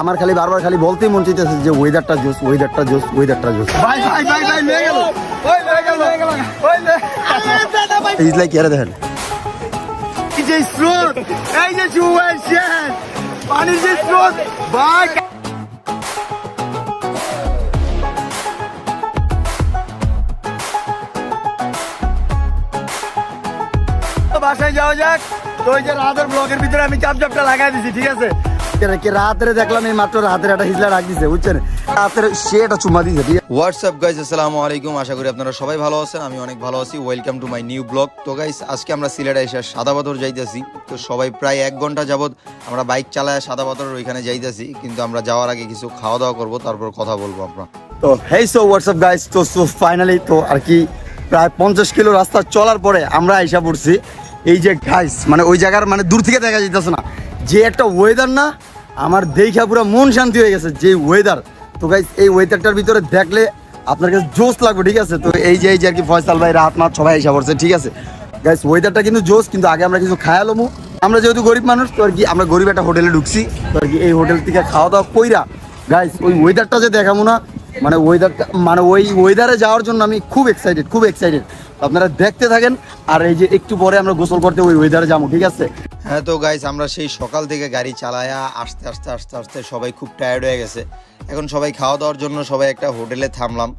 আমার খালি বারবার খালি বলতেই মন চাইতেছে যে ওয়েদারটা জোস ওয়েদারটা জোস ওয়েদারটা জোস ভাই ভাই ভাই ভাই লেগে গেল। ওই লেগে গেল ওই ইজ লাইক ইয়ারে দেখেন। এই যে স্রোত এই যে সিচুয়েশন পানির যে স্রোত ভাই বাসায় যাওয়া যাক। তো ওই যে রাতের ব্লগের ভিতরে আমি চাপ চাপটা লাগাই দিছি ঠিক আছে? কি রাতের দেখলাম এই মাত্র রাতের একটা হিজলা রাখ দিছে বুঝছেন? রাতের সে একটা চুমা দিছে হোয়াটসঅ্যাপ গাইজ আসসালামু আলাইকুম। আশা করি আপনারা সবাই ভালো আছেন আমি অনেক ভালো আছি। Welcome to my new blog তো গাইজ আজকে আমরা সিলেটে এসে সাদা পাথর যাইতেছি। তো সবাই প্রায় এক ঘণ্টা যাবত আমরা বাইক চালায় সাদা পাথরের ওইখানে যাইতেছি কিন্তু আমরা যাওয়ার আগে কিছু খাওয়া দাওয়া করব তারপর কথা বলব আমরা। তো হেই সো হোয়াটসঅ্যাপ তো সো ফাইনালি তো আর কি প্রায় পঞ্চাশ কিলো রাস্তা চলার পরে আমরা আইসা পড়ছি। এই যে গাইস মানে ওই জায়গার মানে দূর থেকে দেখা যেতেছে না। যে একটা ওয়েদার না আমার দেখা পুরো মন শান্তি হয়ে গেছে যে ওয়েদার তো গাইস এই ওয়েদারটার ভিতরে দেখলে আপনার কাছে জোস লাগবে, ঠিক আছে? তো এই যে এই যে আর কি ফয়সাল ভাই, রাত মাত সবাই আইসা পড়ছে, ঠিক আছে? গাইস ওয়েদারটা কিন্তু জোস কিন্তু আগে আমরা কিছু খায়ালমু আমরা যেহেতু গরিব মানুষ, তো আর কি আমরা গরিব একটা হোটেলে ঢুকছি। তো আর কি এই হোটেল থেকে খাওয়া দাওয়া কইরা গাইস ওই ওয়েদারটা যে দেখাবো না মানে ওয়েদারটা মানে ওই ওয়েদারে যাওয়ার জন্য আমি খুব এক্সাইটেড খুব এক্সাইটেড আপনারা দেখতে থাকেন, আর এই যে একটু পরে আমরা গোসল করতে ওই ওয়েদারে যাব, ঠিক আছে? হ্যাঁ তো গাইজ আমরা সেই সকাল থেকে গাড়ি চালায়া আস্তে আস্তে আস্তে আস্তে সবাই খুব টায়ার্ড হয়ে গেছে। এখন সবাই খাওয়া দাওয়ার জন্য সবাই একটা হোটেলে থামলাম।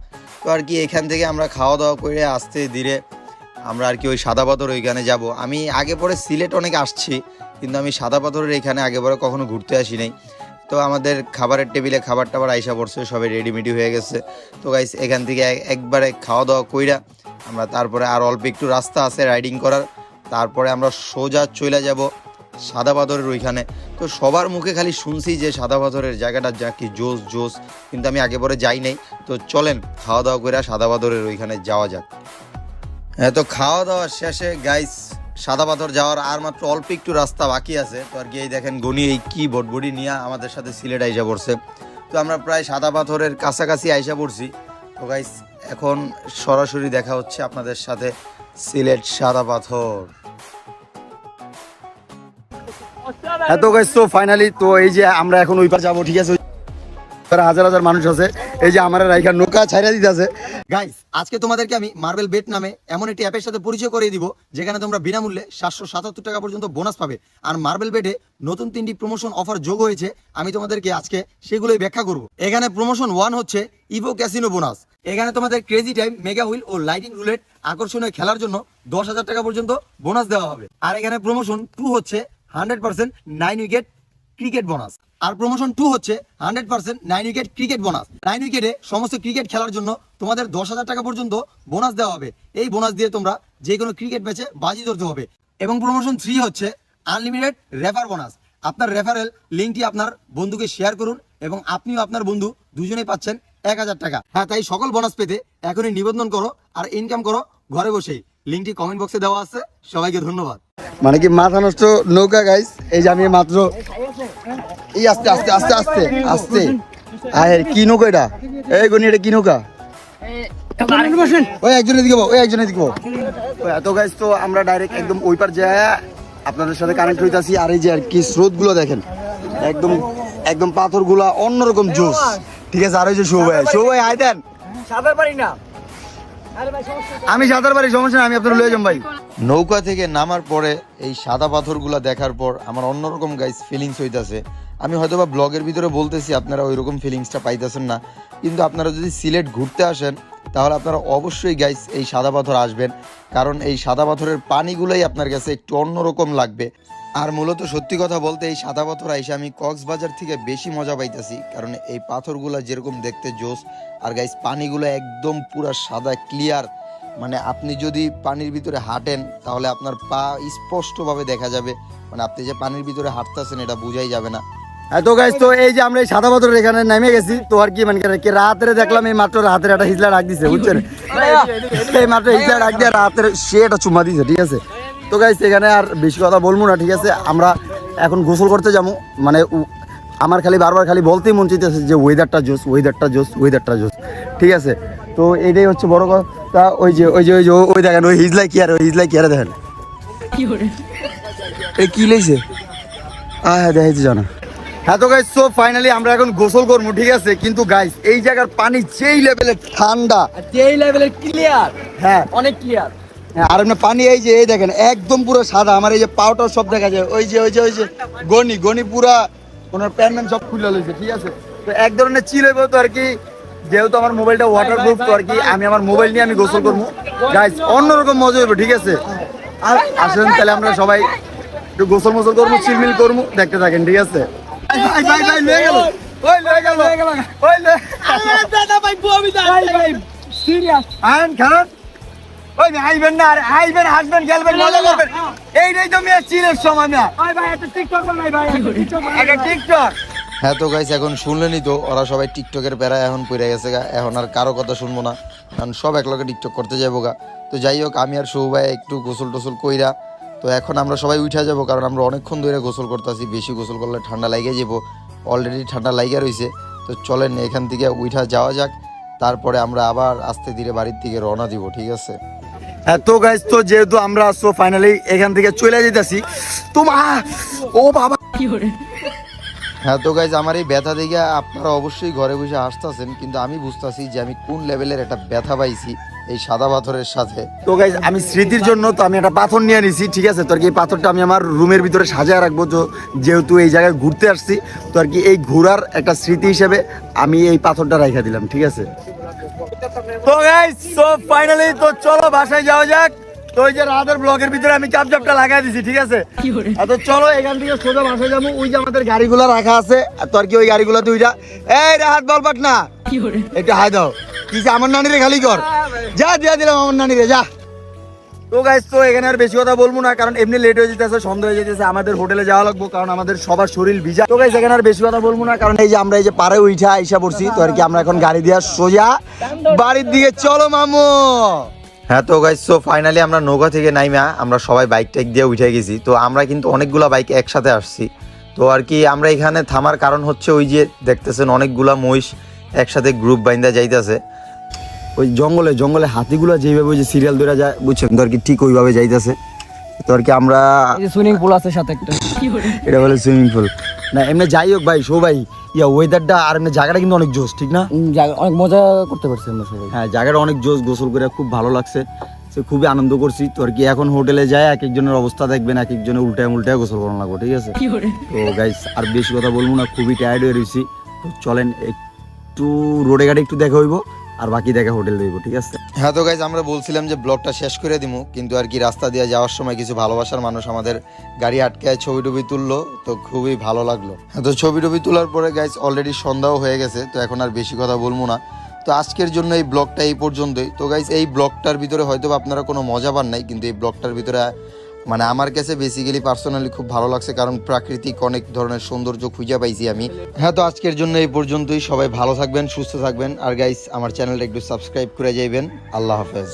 তো আর কি এখান থেকে আমরা খাওয়া দাওয়া করে আস্তে ধীরে আমরা আর কি ওই সাদা পাথর ওইখানে যাব। আমি আগে পরে সিলেট অনেক আসছি, কিন্তু আমি সাদা পাথরের এখানে আগে পরে কখনো ঘুরতে আসি নাই তো আমাদের খাবারের টেবিলে খাবার টাবার আইসা পড়ছে, সবাই রেডিমেডি হয়ে গেছে। তো গাইস এখান থেকে এক- একবারে খাওয়া দাওয়া কইরা আমরা তারপরে আর অল্প একটু রাস্তা আছে রাইডিং করার। তারপরে আমরা সোজা চলে যাব সাদা পাথরের ওইখানে। তো সবার মুখে খালি শুনছি যে সাদা পাথরের জায়গাটা যা কি জোস জোস কিন্তু আমি আগে পরে যাই নাই। তো চলেন খাওয়া দাওয়া করে সাদা পাথরের ওইখানে যাওয়া যাক। হ্যাঁ তো খাওয়া দাওয়া শেষে গাইস সাদা পাথর যাওয়ার আর মাত্র অল্প একটু রাস্তা বাকি আছে। তো আর কি এই দেখেন গনি এই কি বটবডি নিয়ে আমাদের সাথে সিলেট আইসা পড়ছে। তো আমরা প্রায় সাদা পাথরের কাছাকাছি আইসা পড়ছি। তো গাইস এখন সরাসরি দেখা হচ্ছে আপনাদের সাথে সিলেট সাদা পাথর। হ্যাঁ তো গাইস তো ফাইনালি তো এই যে আমরা এখন ওই পার যাব, ঠিক আছে? হাজার হাজার মানুষ আছে। এই যে আমার রাইখা নৌকা ছাইরা দিতে আছে গাইস আজকে তোমাদেরকে আমি মার্বেল বেট নামে এমন একটি অ্যাপের সাথে পরিচয় করিয়ে দিব, যেখানে তোমরা বিনামূল্যে সাতশো সাতাত্তর টাকা পর্যন্ত বোনাস পাবে। আর মার্বেল বেটে নতুন তিনটি প্রমোশন অফার যোগ হয়েছে। আমি তোমাদেরকে আজকে সেগুলোই ব্যাখ্যা করব। এখানে প্রমোশন ওয়ান হচ্ছে ইভো ক্যাসিনো বোনাস এখানে তোমাদের ক্রেজি টাইম মেগা হুইল ও লাইটিং রুলেট আকর্ষণীয় খেলার জন্য দশ হাজার টাকা পর্যন্ত বোনাস দেওয়া হবে। আর এখানে প্রমোশন টু হচ্ছে hundred percent nine wicket cricket bonus আর প্রমোশন টু হচ্ছে hundred percent nine wicket cricket bonus nine উইকেটে সমস্ত ক্রিকেট খেলার জন্য তোমাদের দশ হাজার টাকা পর্যন্ত বোনাস দেওয়া হবে। এই বোনাস দিয়ে তোমরা যে কোনো ক্রিকেট ম্যাচে বাজি ধরতে হবে। এবং প্রমোশন থ্রি হচ্ছে আনলিমিটেড রেফার বোনাস আপনার রেফারেল লিঙ্কটি আপনার বন্ধুকে শেয়ার করুন এবং আপনিও আপনার বন্ধু দুজনেই পাচ্ছেন এক হাজার টাকা। হ্যাঁ তাই সকল বোনাস পেতে এখনই নিবন্ধন করো আর ইনকাম করো ঘরে বসেই লিঙ্কটি কমেন্ট বক্সে দেওয়া আছে। সবাইকে ধন্যবাদ। মানে কি মাথা নষ্ট নৌকা গাইস এই যে আমি মাত্র এই আস্তে আস্তে আস্তে আস্তে আস্তে। আয় কি নৌকা এটা? এই গনি, এটা কি নৌকা? ওই একজনের দিকে ওই একজনের দিকে গাইস তো আমরা ডাইরেক্ট একদম আপনাদের সাথে কানেক্ট আর এই যে আর কি দেখেন। একদম একদম পাথরগুলা অন্যরকম জোস ঠিক আছে আর ওই যে শো ভাই। শো ভাই আয় দেন। সাঁতার পারি না। আরে ভাই সমস্যা নেই। আমি সাঁতার পারি সমস্যা আমি আপনার লয়ে যাম ভাই। নৌকা থেকে নামার পরে এই সাদা পাথরগুলা দেখার পর আমার অন্যরকম গাইস ফিলিংস হইতাছে। আমি হয়তোবা ব্লগের ভিতরে বলতেছি আপনারা ওই রকম ফিলিংসটা পাইতেছেন না। কিন্তু আপনারা যদি সিলেট ঘুরতে আসেন তাহলে আপনারা অবশ্যই গাইস এই সাদা পাথর আসবেন। কারণ এই সাদা পাথরের পানিগুলোই আপনার কাছে একটু অন্যরকম লাগবে। আর মূলত সত্যি কথা বলতে এই সাদা পাথর আইসে আমি কক্সবাজার থেকে বেশি মজা পাইতেছি কারণ এই পাথরগুলা যেরকম দেখতে জোস আর গাইস পানিগুলো একদম পুরা সাদা ক্লিয়ার মানে আপনি যদি পানির ভিতরে হাঁটেন তাহলে আপনার পা স্পষ্টভাবে দেখা যাবে। মানে আপনি যে পানির ভিতরে হাঁটতেছেন এটা বোঝাই যাবে না। হ্যাঁ তো গাইস তো এই যে আমরা এই সাদা পাথরের এখানে নেমে গেছি তো আর কি মানে কি রাতের দেখলাম এই মাত্র রাতের একটা হিজলা রাখ দিছে বুঝছেন? এই মাত্র হিজলা রাখ দিয়ে রাতের সে একটা চুমা দিছে ঠিক আছে? তো গাইস এখানে আর বেশি কথা বলব না ঠিক আছে? আমরা এখন গোসল করতে যাব। মানে আমার খালি বারবার খালি বলতেই মন চাইতেছে যে ওয়েদারটা জোস ওয়েদারটা জোস ওয়েদারটা জোস ঠিক আছে? তো এটাই হচ্ছে বড় কথা। ওই যে ওই যে ওই যে ওই দেখেন ওই হিজলাই কি আর ওই হিজলাই কি আর দেখেন? এই কি লেগেছে? আহ হ্যাঁ দেখাইতে জানা হ্যাঁ তো গাইস সো ফাইনালি আমরা এখন গোসল করব ঠিক আছে? কিন্তু গাইস এই জায়গার পানি যেই লেভেলের ঠান্ডা। যেই লেভেলের ক্লিয়ার হ্যাঁ। অনেক ক্লিয়ার হ্যাঁ, আর এমনি পানি এই যে এই দেখেন একদম পুরো সাদা। আমার এই যে পাউটার সব দেখা যায়। ওই যে ওই যে ওই যে গনি গনি পুরা ওনার প্যান ম্যান সব খুলে লইছে ঠিক আছে? তো এক ধরনের চিল হইব তো আর কি। যেহেতু আমার মোবাইলটা ওয়াটারপ্রুফ তো আর কি আমি আমার মোবাইল নিয়ে আমি গোসল করব। গাইস অন্যরকম মজা হইব ঠিক আছে? আর আসেন তাহলে আমরা সবাই একটু গোসল মোসল করব চিলমিল করব দেখতে থাকেন ঠিক আছে? ভাই ভাই ভাই লয়ে গেল। ওই লয়ে গেল। ওই লয়ে দাদা ভাই বমি ভাই ভাই সিরিয়াস আইন খান। ওই আইবেন না আর আইবেন হাসবেন খেলবেন মজা করবেন। এইটাই তো মেয়ে চিলের সময় না ভাই ভাই একটা টিকটক বানাই ভাই একটা টিকটক হ্যাঁ তো গাইস এখন শুনলেনই তো ওরা সবাই টিকটকের প্যারায় এখন পড়ে গেছে গা। এখন আর কারও কথা শুনব না। কারণ সব একলগে টিকটক করতে যাব গা। তো যাই হোক আমি আর সৌভাই একটু গোসল টোসল কইরা তো এখন আমরা সবাই উঠা যাব কারণ আমরা অনেকক্ষণ ধরে গোসল করতেছি বেশি গোসল করলে ঠান্ডা লাগে যাব অলরেডি ঠান্ডা লাগিয়ে রইছে। তো চলেন এখান থেকে উঠা যাওয়া যাক। তারপরে আমরা আবার আস্তে ধীরে বাড়ির দিকে রওনা দিব ঠিক আছে? হ্যাঁ তো গাইস তো যেহেতু আমরা আসছো ফাইনালি এখান থেকে চলে যেতেছি তোমা ও বাবা। হ্যাঁ তো গাইজ আমার এই ব্যথা দেখে আপনারা অবশ্যই ঘরে বসে আসতেছেন কিন্তু আমি বুঝতেছি যে আমি কোন লেভেলের একটা ব্যথা পাইছি। এই সাদা পাথরের সাথে। তো গাইজ আমি স্মৃতির জন্য তো আমি একটা পাথর নিয়ে নিছি ঠিক আছে? তো আর কি এই পাথরটা আমি আমার রুমের ভিতরে সাজায় রাখব তো যেহেতু এই জায়গায় ঘুরতে আসছি তো আর কি এই ঘোরার একটা স্মৃতি হিসেবে আমি এই পাথরটা রাখা দিলাম ঠিক আছে? তো গাইজ সো ফাইনালি তো চলো বাসায় যাওয়া যাক। তো ওই যে রাতের ব্লগের ভিতরে আমি চাপ চাপটা লাগাই দিছি ঠিক আছে? আর তো চলো এখান থেকে সোজা বাসায় যাব ওই যে আমাদের গাড়িগুলো রাখা আছে আর তো আর কি ওই গাড়িগুলো তুই যা এই রাহাত বলবাক না একটু হাই দাও। আমার নানিরে খালি কর। যা দিয়া দিলাম আমার নানিরে যা। তো গাইস তো এখানে আর বেশি কথা বলব না কারণ এমনি লেট হয়ে যেতেছে সন্ধ্যা হয়ে যেতেছে আমাদের হোটেলে যাওয়া লাগবো কারণ আমাদের সবার শরীর ভিজা। তো গাইস এখানে আর বেশি কথা বলব না কারণ এই যে আমরা এই যে পারে উঠা আইসা পড়ছি তো আর কি আমরা এখন গাড়ি দিয়া সোজা বাড়ির দিকে চলো মামু। হ্যাঁ তো গাইজ সো ফাইনালি আমরা নৌকা থেকে নাইমা আমরা সবাই বাইক টাইক দিয়ে উঠে গেছি। তো আমরা কিন্তু অনেকগুলা বাইক একসাথে আসছি। তো আর কি আমরা এখানে থামার কারণ হচ্ছে ওই যে দেখতেছেন অনেকগুলা মহিষ একসাথে গ্রুপ বাইন্দা যাইতেছে। ওই জঙ্গলে জঙ্গলে হাতিগুলো যেভাবে ওই যে সিরিয়াল ধরে যায় বুঝছেন? তো আর কি ঠিক ওইভাবে যাইতেছে? তো আর কি আমরা সুইমিং পুল আছে সাথে একটা। এটা বলে সুইমিং পুল না এমনি যাই হোক ভাই শো ভাই ইয়া ওয়েদারটা আর এমনি জায়গাটা কিন্তু অনেক জোস ঠিক না? অনেক মজা করতে পারছি আমরা সবাই। হ্যাঁ জায়গাটা অনেক জোস গোসল করে খুব ভালো লাগছে। সে খুবই আনন্দ করছি। তো আর কি এখন হোটেলে যায় এক একজনের অবস্থা দেখবেন এক একজনের উল্টায় উল্টায় গোসল করানো লাগবে ঠিক আছে? তো গাইস আর বেশি কথা বলব না খুবই টায়ার্ড হয়ে রয়েছি তো চলেন একটু রোডে ঘাটে একটু দেখা হইব। আর বাকি দেখা হোটেল হইব ঠিক আছে? হ্যাঁ তো গাইজ আমরা বলছিলাম যে ব্লগটা শেষ করে দিব কিন্তু আর কি রাস্তা দিয়ে যাওয়ার সময় কিছু ভালোবাসার মানুষ আমাদের গাড়ি আটকায় ছবি টবি তুললো, তো খুবই ভালো লাগল। হ্যাঁ তো ছবি টবি তোলার পরে গাইজ অলরেডি সন্ধ্যাও হয়ে গেছে, তো এখন আর বেশি কথা বলব না। তো আজকের জন্য এই ব্লগটা এই পর্যন্তই। তো গাইজ এই ব্লগটার ভিতরে হয়তো আপনারা কোনো মজা পান নাই, কিন্তু এই ব্লগটার ভিতরে মানে আমার কাছে বেসিক্যালি পার্সোনালি খুব ভালো লাগছে, কারণ প্রাকৃতিক অনেক ধরনের সৌন্দর্য খুঁজে পাইছি আমি। হ্যাঁ তো আজকের জন্য এই পর্যন্তই। সবাই ভালো থাকবেন, সুস্থ থাকবেন। আর গাইস আমার চ্যানেলটা একটু সাবস্ক্রাইব করে যাইবেন। আল্লাহ হাফেজ।